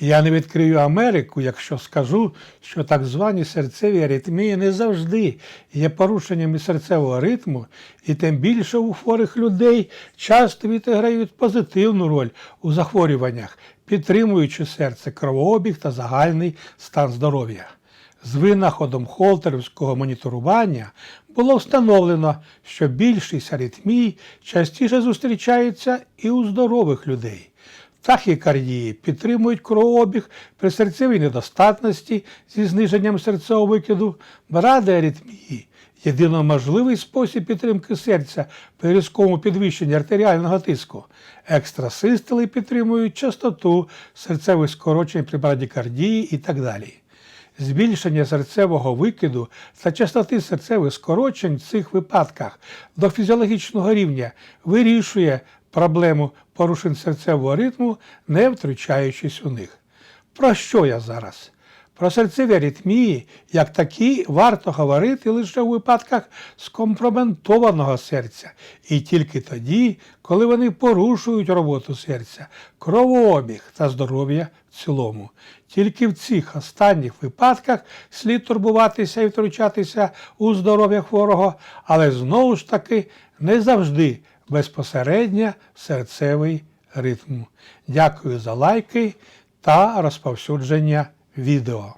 Я не відкрию Америку, якщо скажу, що так звані серцеві аритмії не завжди є порушеннями серцевого ритму, і тим більше у хворих людей часто відіграють позитивну роль у захворюваннях, підтримуючи серце, кровообіг та загальний стан здоров'я. З винаходом холтерівського моніторування було встановлено, що більшість аритмій частіше зустрічаються і у здорових людей. Тахікардії підтримують кровообіг при серцевій недостатності зі зниженням серцевого викиду, бради аритмії єдино можливий спосіб підтримки серця при різкому підвищенні артеріального тиску. Екстрасистоли підтримують частоту серцевих скорочень при брадікардії і так далі. Збільшення серцевого викиду та частоти серцевих скорочень в цих випадках до фізіологічного рівня вирішує проблему порушень серцевого ритму, не втручаючись у них. Про що я зараз? Про серцеві аритмії, як такі, варто говорити лише у випадках скомпроментованого серця, і тільки тоді, коли вони порушують роботу серця, кровообіг та здоров'я в цілому. Тільки в цих останніх випадках слід турбуватися і втручатися у здоров'я хворого, але знову ж таки не завжди безпосередньо серцевий ритм. Дякую за лайки та розповсюдження відео.